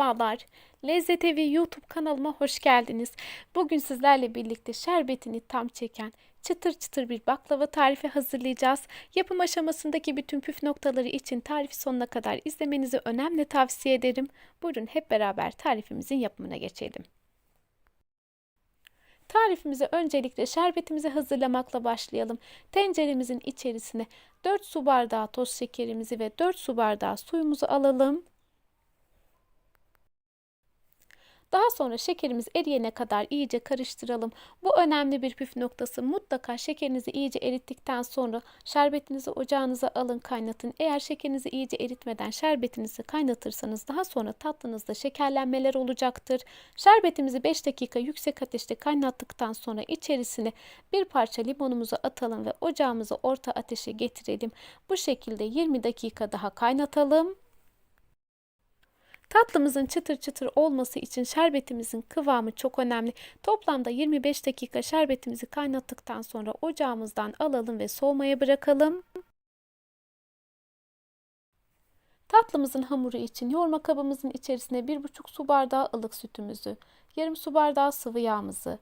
Merhabalar. Lezzet Evi YouTube kanalıma hoş geldiniz. Bugün sizlerle birlikte şerbetini tam çeken çıtır çıtır bir baklava tarifi hazırlayacağız. Yapım aşamasındaki bütün püf noktaları için tarifi sonuna kadar izlemenizi önemli tavsiye ederim. Buyurun hep beraber tarifimizin yapımına geçelim. Tarifimize öncelikle şerbetimizi hazırlamakla başlayalım. Tenceremizin içerisine 4 su bardağı toz şekerimizi ve 4 su bardağı suyumuzu alalım. Daha sonra şekerimiz eriyene kadar iyice karıştıralım. Bu önemli bir püf noktası. Mutlaka şekerinizi iyice erittikten sonra şerbetinizi ocağınıza alın kaynatın. Eğer şekerinizi iyice eritmeden şerbetinizi kaynatırsanız daha sonra tatlınızda şekerlenmeler olacaktır. Şerbetimizi 5 dakika yüksek ateşte kaynattıktan sonra içerisine bir parça limonumuzu atalım ve ocağımızı orta ateşe getirelim. Bu şekilde 20 dakika daha kaynatalım. Tatlımızın çıtır çıtır olması için şerbetimizin kıvamı çok önemli. Toplamda 25 dakika şerbetimizi kaynattıktan sonra ocağımızdan alalım ve soğumaya bırakalım. Tatlımızın hamuru için yoğurma kabımızın içerisine 1,5 su bardağı ılık sütümüzü, yarım su bardağı sıvı yağımızı,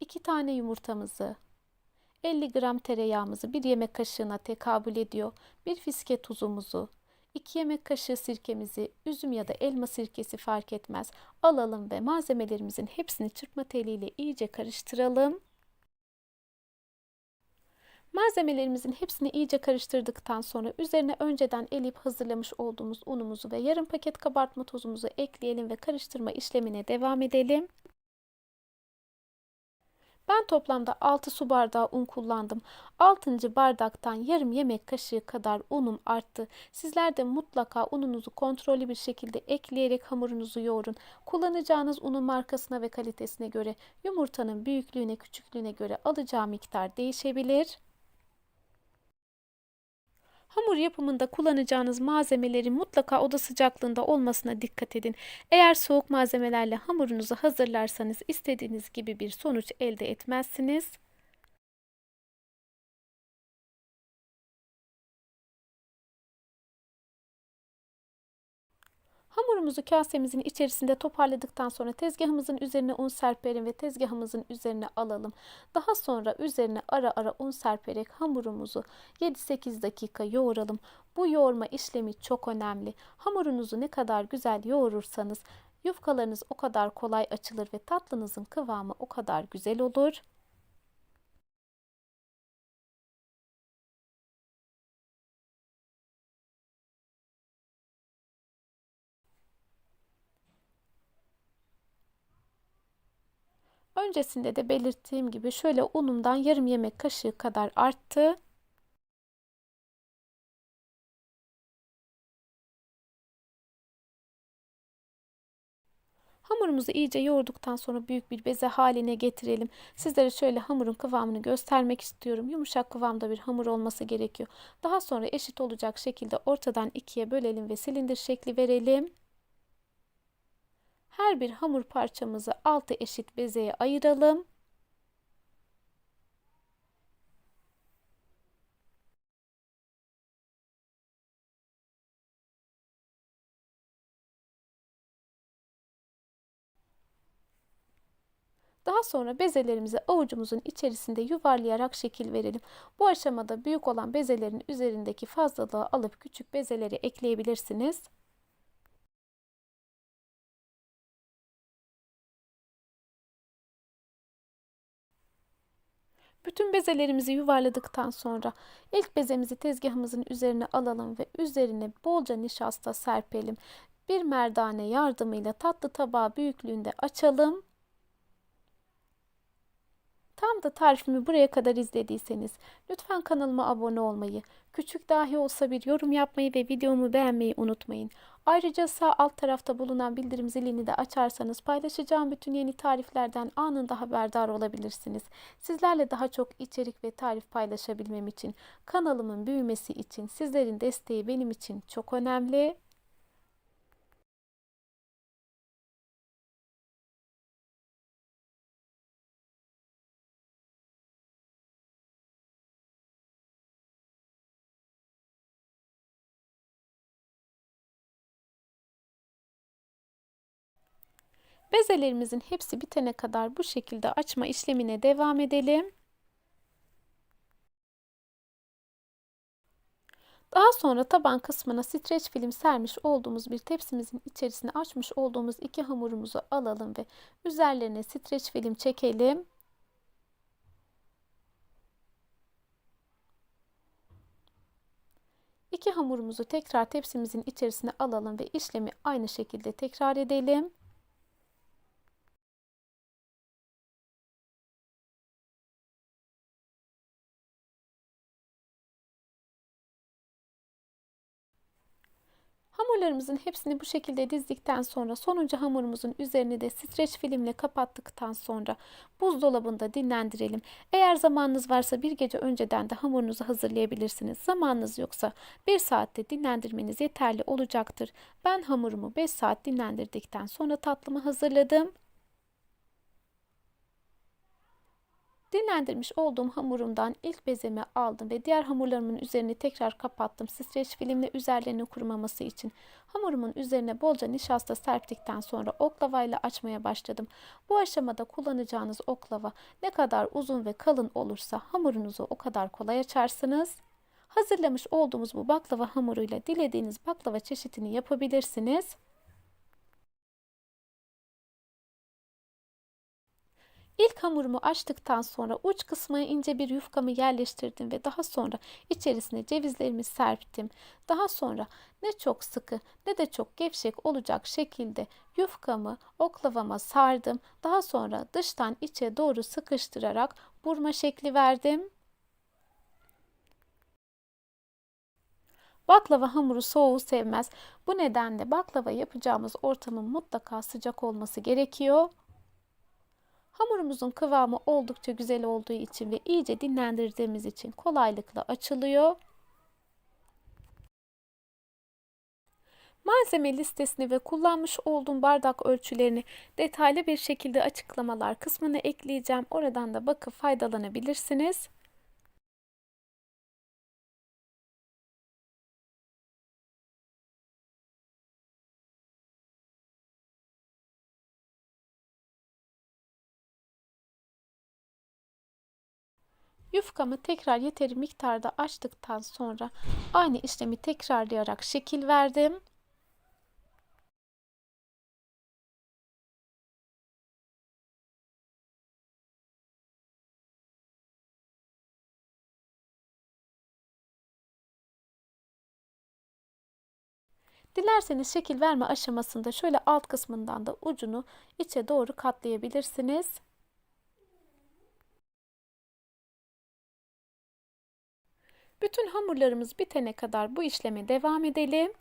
2 tane yumurtamızı, 50 gram tereyağımızı bir yemek kaşığına tekabül ediyor, bir fiske tuzumuzu, 2 yemek kaşığı sirkemizi, üzüm ya da elma sirkesi fark etmez. Alalım ve malzemelerimizin hepsini çırpma teliyle iyice karıştıralım. Malzemelerimizin hepsini iyice karıştırdıktan sonra üzerine önceden eleyip hazırlamış olduğumuz unumuzu ve yarım paket kabartma tozumuzu ekleyelim ve karıştırma işlemine devam edelim. Ben toplamda 6 su bardağı un kullandım. 6. bardaktan yarım yemek kaşığı kadar unum arttı. Sizler de mutlaka ununuzu kontrollü bir şekilde ekleyerek hamurunuzu yoğurun. Kullanacağınız unun markasına ve kalitesine göre yumurtanın büyüklüğüne küçüklüğüne göre alacağı miktar değişebilir. Hamur yapımında kullanacağınız malzemelerin mutlaka oda sıcaklığında olmasına dikkat edin. Eğer soğuk malzemelerle hamurunuzu hazırlarsanız istediğiniz gibi bir sonuç elde etmezsiniz. Hamurumuzu kasemizin içerisinde toparladıktan sonra tezgahımızın üzerine un serpelim ve tezgahımızın üzerine alalım. Daha sonra üzerine ara ara un serperek hamurumuzu 7-8 dakika yoğuralım. Bu yoğurma işlemi çok önemli. Hamurunuzu ne kadar güzel yoğurursanız yufkalarınız o kadar kolay açılır ve tatlınızın kıvamı o kadar güzel olur. Öncesinde de belirttiğim gibi şöyle unumdan yarım yemek kaşığı kadar arttı. Hamurumuzu iyice yoğurduktan sonra büyük bir beze haline getirelim. Sizlere şöyle hamurun kıvamını göstermek istiyorum. Yumuşak kıvamda bir hamur olması gerekiyor. Daha sonra eşit olacak şekilde ortadan ikiye bölelim ve silindir şekli verelim. Her bir hamur parçamızı altı eşit bezeye ayıralım. Daha sonra bezelerimizi avucumuzun içerisinde yuvarlayarak şekil verelim. Bu aşamada büyük olan bezelerin üzerindeki fazlalığı alıp küçük bezeleri ekleyebilirsiniz. Bütün bezelerimizi yuvarladıktan sonra ilk bezemizi tezgahımızın üzerine alalım ve üzerine bolca nişasta serpelim. Bir merdane yardımıyla tatlı tabağı büyüklüğünde açalım. Tam da tarifimi buraya kadar izlediyseniz lütfen kanalıma abone olmayı, küçük dahi olsa bir yorum yapmayı ve videomu beğenmeyi unutmayın. Ayrıca sağ alt tarafta bulunan bildirim zilini de açarsanız paylaşacağım bütün yeni tariflerden anında haberdar olabilirsiniz. Sizlerle daha çok içerik ve tarif paylaşabilmem için, kanalımın büyümesi için sizlerin desteği benim için çok önemli. Bezelerimizin hepsi bitene kadar bu şekilde açma işlemine devam edelim. Daha sonra taban kısmına streç film sermiş olduğumuz bir tepsimizin içerisine açmış olduğumuz iki hamurumuzu alalım ve üzerlerine streç film çekelim. İki hamurumuzu tekrar tepsimizin içerisine alalım ve işlemi aynı şekilde tekrar edelim. Hamurlarımızın hepsini bu şekilde dizdikten sonra sonuncu hamurumuzun üzerini de streç filmle kapattıktan sonra buzdolabında dinlendirelim. Eğer zamanınız varsa bir gece önceden de hamurunuzu hazırlayabilirsiniz. Zamanınız yoksa 1 saatte dinlendirmeniz yeterli olacaktır. Ben hamurumu 5 saat dinlendirdikten sonra tatlımı hazırladım. Dinlendirmiş olduğum hamurumdan ilk bezemi aldım ve diğer hamurlarımın üzerini tekrar kapattım. Streç filmle üzerlerinin kurumaması için. Hamurumun üzerine bolca nişasta serptikten sonra oklavayla açmaya başladım. Bu aşamada kullanacağınız oklava ne kadar uzun ve kalın olursa hamurunuzu o kadar kolay açarsınız. Hazırlamış olduğumuz bu baklava hamuruyla dilediğiniz baklava çeşitini yapabilirsiniz. İlk hamurumu açtıktan sonra uç kısmına ince bir yufkamı yerleştirdim ve daha sonra içerisine cevizlerimi serptim. Daha sonra ne çok sıkı ne de çok gevşek olacak şekilde yufkamı oklavama sardım. Daha sonra dıştan içe doğru sıkıştırarak burma şekli verdim. Baklava hamuru soğuğu sevmez. Bu nedenle baklava yapacağımız ortamın mutlaka sıcak olması gerekiyor. Hamurumuzun kıvamı oldukça güzel olduğu için ve iyice dinlendirdiğimiz için kolaylıkla açılıyor. Malzeme listesini ve kullanmış olduğum bardak ölçülerini detaylı bir şekilde açıklamalar kısmına ekleyeceğim. Oradan da bakıp faydalanabilirsiniz. Yufkamı tekrar yeteri miktarda açtıktan sonra aynı işlemi tekrarlayarak şekil verdim. Dilerseniz şekil verme aşamasında şöyle alt kısmından da ucunu içe doğru katlayabilirsiniz. Bütün hamurlarımız bitene kadar bu işleme devam edelim.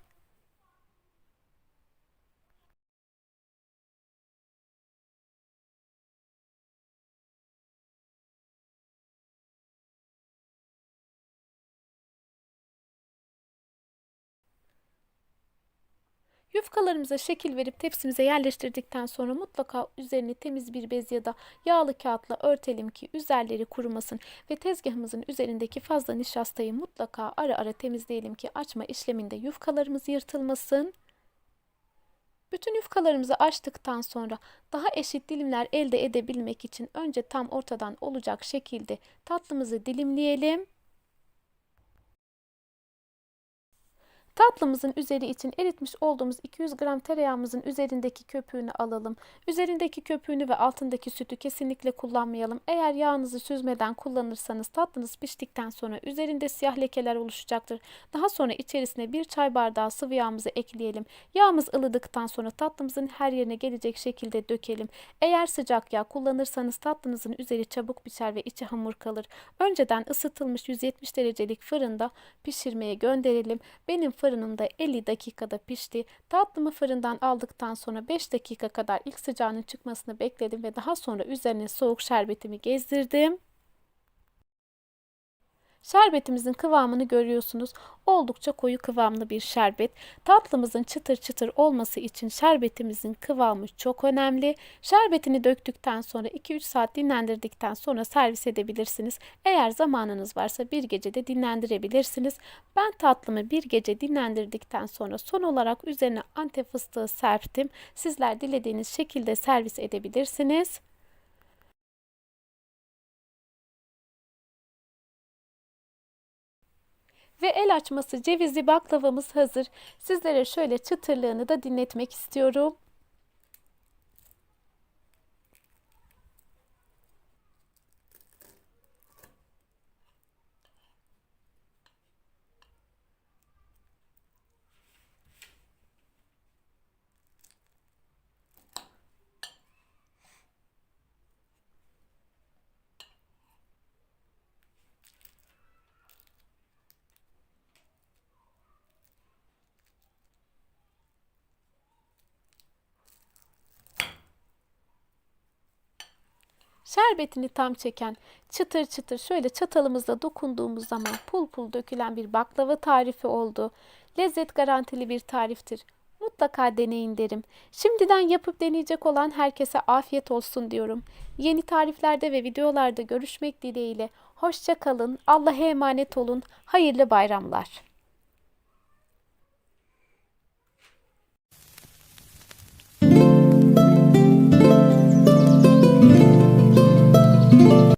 Yufkalarımıza şekil verip tepsimize yerleştirdikten sonra mutlaka üzerini temiz bir bez ya da yağlı kağıtla örtelim ki üzerleri kurumasın ve tezgahımızın üzerindeki fazla nişastayı mutlaka ara ara temizleyelim ki açma işleminde yufkalarımız yırtılmasın. Bütün yufkalarımızı açtıktan sonra daha eşit dilimler elde edebilmek için önce tam ortadan olacak şekilde tatlımızı dilimleyelim. Tatlımızın üzeri için eritmiş olduğumuz 200 gram tereyağımızın üzerindeki köpüğünü alalım. Üzerindeki köpüğünü ve altındaki sütü kesinlikle kullanmayalım. Eğer yağınızı süzmeden kullanırsanız tatlınız piştikten sonra üzerinde siyah lekeler oluşacaktır. Daha sonra içerisine bir çay bardağı sıvı yağımızı ekleyelim. Yağımız ılıdıktan sonra tatlımızın her yerine gelecek şekilde dökelim. Eğer sıcak yağ kullanırsanız tatlınızın üzeri çabuk pişer ve içi hamur kalır. Önceden ısıtılmış 170 derecelik fırında pişirmeye gönderelim. Benim fırınımda 50 dakikada pişti. Tatlımı fırından aldıktan sonra 5 dakika kadar ilk sıcağının çıkmasını bekledim ve daha sonra üzerine soğuk şerbetimi gezdirdim. Şerbetimizin kıvamını görüyorsunuz. Oldukça koyu kıvamlı bir şerbet. Tatlımızın çıtır çıtır olması için şerbetimizin kıvamı çok önemli. Şerbetini döktükten sonra 2-3 saat dinlendirdikten sonra servis edebilirsiniz. Eğer zamanınız varsa bir gece de dinlendirebilirsiniz. Ben tatlımı bir gece dinlendirdikten sonra son olarak üzerine antep fıstığı serptim. Sizler dilediğiniz şekilde servis edebilirsiniz. Ve el açması cevizli baklavamız hazır. Sizlere şöyle çıtırlığını da dinletmek istiyorum. Şerbetini tam çeken, çıtır çıtır şöyle çatalımızla dokunduğumuz zaman pul pul dökülen bir baklava tarifi oldu. Lezzet garantili bir tariftir. Mutlaka deneyin derim. Şimdiden yapıp deneyecek olan herkese afiyet olsun diyorum. Yeni tariflerde ve videolarda görüşmek dileğiyle. Hoşça kalın. Allah'a emanet olun. Hayırlı bayramlar.